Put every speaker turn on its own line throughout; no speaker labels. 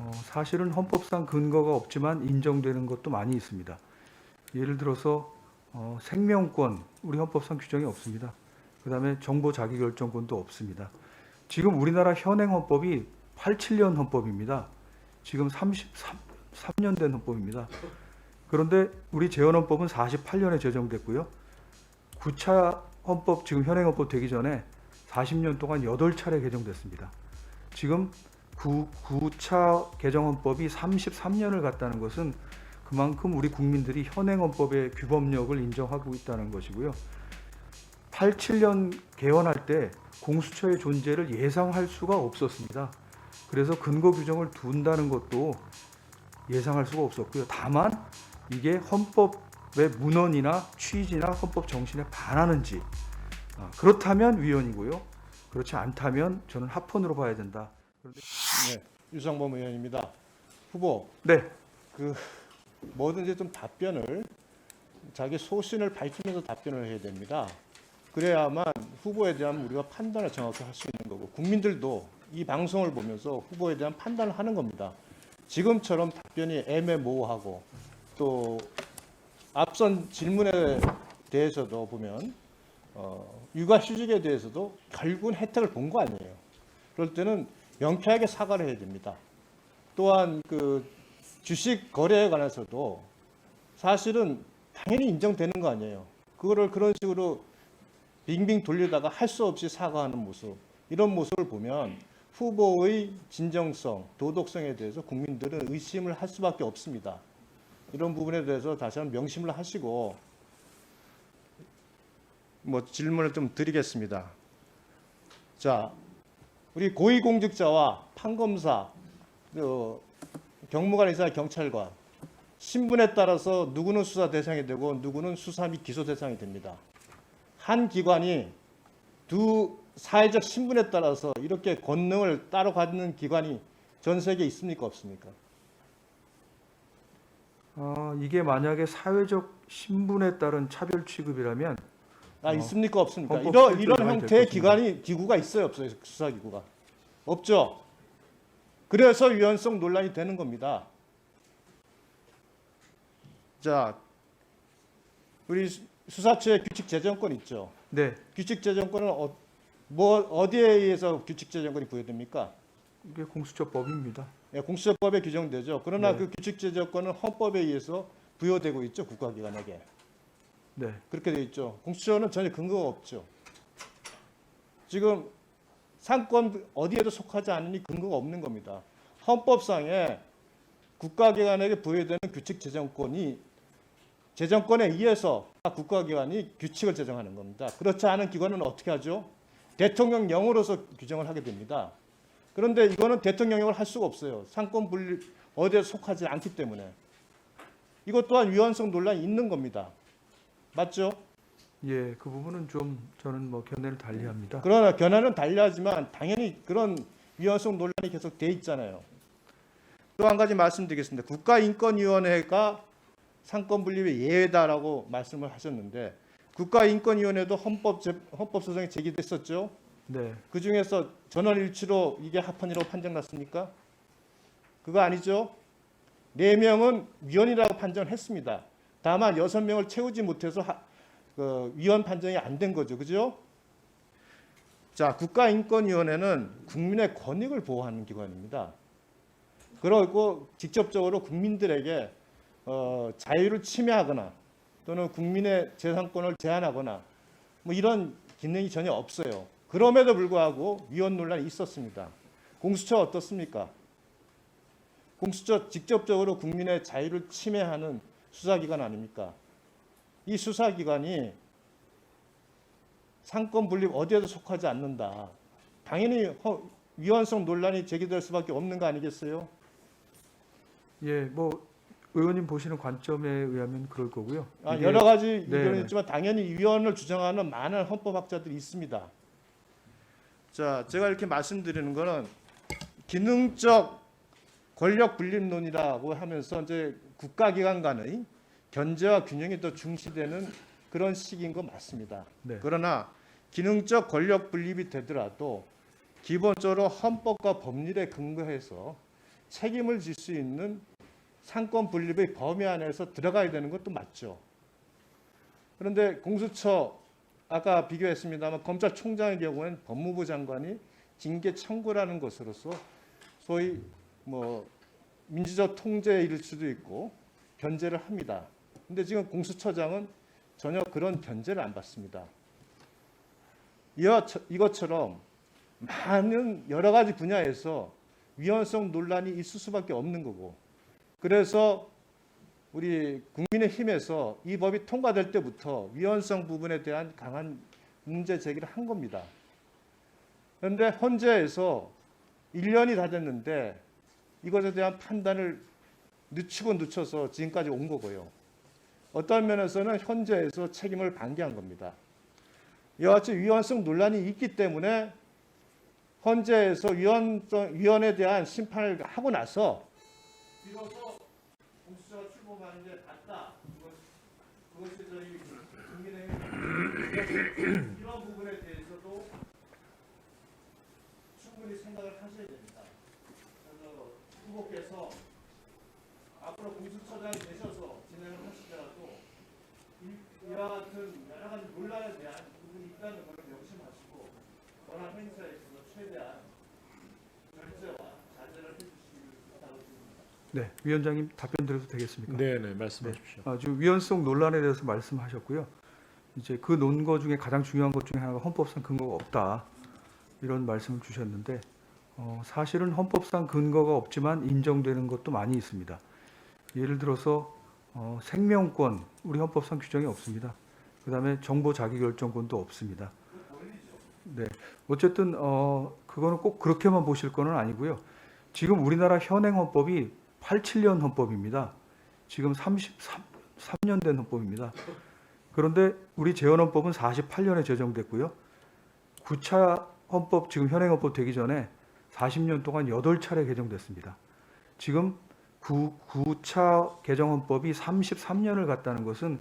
어, 사실은 헌법상 근거가 없지만 인정되는 것도 많이 있습니다. 예를 들어서 어, 생명권 우리 헌법상 규정이 없습니다. 그 다음에 정보 자기결정권도 없습니다. 지금 우리나라 현행 헌법이 87년 헌법입니다. 지금 33년 된 헌법입니다. 그런데 우리 재헌헌법은 48년에 제정됐고요. 9차 헌법 지금 현행 헌법 되기 전에 40년 동안 8차례 개정됐습니다. 지금 9, 9차 개정 헌법이 33년을 갔다는 것은 그만큼 우리 국민들이 현행 헌법의 규범력을 인정하고 있다는 것이고요. 87년 개헌할 때 공수처의 존재를 예상할 수가 없었습니다. 그래서 근거 규정을 둔다는 것도 예상할 수가 없었고요. 다만 이게 헌법의 문헌이나 취지나 헌법 정신에 반하는지 아, 그렇다면 위헌이고요. 그렇지 않다면 저는 합헌으로 봐야 된다.
네, 유상범 의원입니다. 후보,
네,
그 뭐든지 좀 답변을 자기 소신을 밝히면서 답변을 해야 됩니다. 그래야만 후보에 대한 우리가 판단을 정확히 할 수 있는 거고 국민들도 이 방송을 보면서 후보에 대한 판단을 하는 겁니다. 지금처럼 답변이 애매모호하고 또 앞선 질문에 대해서도 보면 어, 육아휴직에 대해서도 결국은 혜택을 본 거 아니에요. 그럴 때는 명쾌하게 사과를 해야 됩니다. 또한 그 주식 거래에 관해서도 사실은 당연히 인정되는 거 아니에요. 그거를 그런 식으로 빙빙 돌리다가 할 수 없이 사과하는 모습 이런 모습을 보면 후보의 진정성, 도덕성에 대해서 국민들은 의심을 할 수밖에 없습니다. 이런 부분에 대해서 다시 한번 명심을 하시고 뭐 질문을 좀 드리겠습니다. 자, 우리 고위공직자와 판검사, 그 경무관 이사 경찰관 신분에 따라서 누구는 수사 대상이 되고 누구는 수사 및 기소 대상이 됩니다. 한 기관이 두 사회적 신분에 따라서 이렇게 권능을 따로 갖는 기관이 전 세계에 있습니까 없습니까?
아, 이게 만약에 사회적 신분에 따른 차별 취급이라면
아
어,
있습니까 없습니까?
헌법
이런
설정이
이런
될
형태의
것입니다.
기관이 기구가 있어요 없어요 수사 기구가 없죠. 그래서 위헌성 논란이 되는 겁니다. 자, 우리 수- 수사처의 규칙 제정권 있죠.
네,
규칙 제정권은 어, 뭐 어디에 의해서 규칙 제정권이 부여됩니까?
이게 공수처법입니다.
예, 공수처법에 규정되죠. 그러나
네.
그 규칙 제정권은 헌법에 의해서 부여되고 있죠 국가기관에게.
네,
그렇게 돼 있죠. 공수처는 전혀 근거가 없죠. 지금 상권 어디에도 속하지 않으니 근거가 없는 겁니다. 헌법상에 국가기관에게 부여되는 규칙 제정권이 제정권에 의해서 국가기관이 규칙을 제정하는 겁니다. 그렇지 않은 기관은 어떻게 하죠? 대통령령으로서 규정을 하게 됩니다. 그런데 이거는 대통령령을 할 수가 없어요. 상권 분립 어디에 속하지 않기 때문에 이것 또한 위헌성 논란이 있는 겁니다. 맞죠?
예, 그 부분은 좀 저는 뭐 견해를 달리합니다.
그러나 견해는 달리하지만 당연히 그런 위헌성 논란이 계속 돼 있잖아요. 또 한 가지 말씀드리겠습니다. 국가인권위원회가 상권 분립의 예외다라고 말씀을 하셨는데 국가인권위원회도 헌법 제- 헌법 소송이 제기됐었죠.
네,
그 중에서 전원 일치로 이게 합헌이라고 판정났습니까? 그거 아니죠. 네 명은 위헌이라고 판정했습니다. 다만 여섯 명을 채우지 못해서 하- 그 위헌 판정이 안 된 거죠, 그죠? 자, 국가인권위원회는 국민의 권익을 보호하는 기관입니다. 그리고 직접적으로 국민들에게 어, 자유를 침해하거나 또는 국민의 재산권을 제한하거나 뭐 이런 기능이 전혀 없어요. 그럼에도 불구하고 위헌 논란이 있었습니다. 공수처 어떻습니까? 공수처 직접적으로 국민의 자유를 침해하는 수사기관 아닙니까? 이 수사기관이 상권 분립 어디에도 속하지 않는다. 당연히 허- 위헌성 논란이 제기될 수밖에 없는 거 아니겠어요?
예, 뭐 의원님 보시는 관점에 의하면 그럴 거고요.
아, 여러 가지
네,
의견이
네.
있지만 당연히 위헌을 주장하는 많은 헌법학자들이 있습니다. 자, 제가 이렇게 말씀드리는 거는 기능적 권력 분립론이라고 하면서 이제 국가기관 간의 견제와 균형이 더 중시되는 그런 시기인 거 맞습니다.
네.
그러나 기능적 권력 분립이 되더라도 기본적으로 헌법과 법률에 근거해서 책임을 질 수 있는 상권 분립의 범위 안에서 들어가야 되는 것도 맞죠. 그런데 공수처 아까 비교했습니다만 검찰총장의 경우에는 법무부 장관이 징계 청구라는 것으로서 소위 뭐 민주적 통제일 수도 있고 견제를 합니다. 근데 지금 공수처장은 전혀 그런 견제를 안 받습니다. 이와 처- 이것처럼 많은 여러 가지 분야에서 위헌성 논란이 있을 수밖에 없는 거고 그래서 우리 국민의힘에서 이 법이 통과될 때부터 위헌성 부분에 대한 강한 문제 제기를 한 겁니다. 그런데 헌재에서 1년이 다 됐는데 이것에 대한 판단을 늦추고 늦춰서 지금까지 온 거고요. 어떤 면에서는 현재에서 책임을 방기한 겁니다. 같이 위헌성 논란이 있기 때문에 헌재에서 위헌성, 위헌에 대한 심판을 하고 나서 비로소 공수처가 출범하는 게 맞다. 그것, 그것이 저희 국민의힘 이런 부분에 대해서도 충분히 생각을 하셔야 됩니다. 그래서 후보께서 앞으로 공수처장이 되셔서 진행을 하시더라도 이- 이와 같은 여러 가지 논란에 대한 부분이 있다는 것을 명심하시고 권한 행사에 있어서 최대한 절제와 자제를 해주시길 부탁드립니다.
네, 위원장님 답변 드려도 되겠습니까?
네, 네, 말씀하십시오.
아, 지금 위헌성 논란에 대해서 말씀하셨고요. 이제 그 논거 중에 가장 중요한 것 중에 하나가 헌법상 근거가 없다 이런 말씀을 주셨는데 어, 사실은 헌법상 근거가 없지만 인정되는 것도 많이 있습니다. 예를 들어서 어, 생명권 우리 헌법상 규정이 없습니다. 그 다음에 정보 자기결정권도 없습니다. 네, 어쨌든 어, 그거는 꼭 그렇게만 보실 거는 아니고요. 지금 우리나라 현행 헌법이 87년 헌법입니다. 지금 33년 된 헌법입니다. 그런데 우리 재헌헌법은 48년에 제정됐고요. 9차 헌법 지금 현행 헌법 되기 전에 40년 동안 8차례 개정됐습니다. 지금 9, 9차 개정 헌법이 33년을 갔다는 것은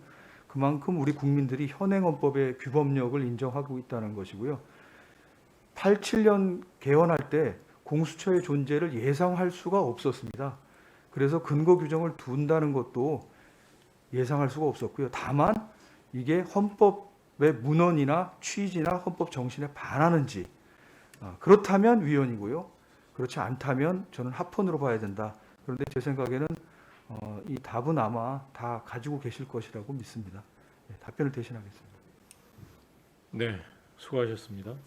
그만큼 우리 국민들이 현행 헌법의 규범력을 인정하고 있다는 것이고요. 87년 개헌할 때 공수처의 존재를 예상할 수가 없었습니다. 그래서 근거 규정을 둔다는 것도 예상할 수가 없었고요. 다만 이게 헌법의 문헌이나 취지나 헌법 정신에 반하는지 아, 그렇다면 위헌이고요. 그렇지 않다면 저는 합헌으로 봐야 된다. 그런데 제 생각에는 어, 이 답은 아마 다 가지고 계실 것이라고 믿습니다. 네, 답변을 대신하겠습니다.
네, 수고하셨습니다.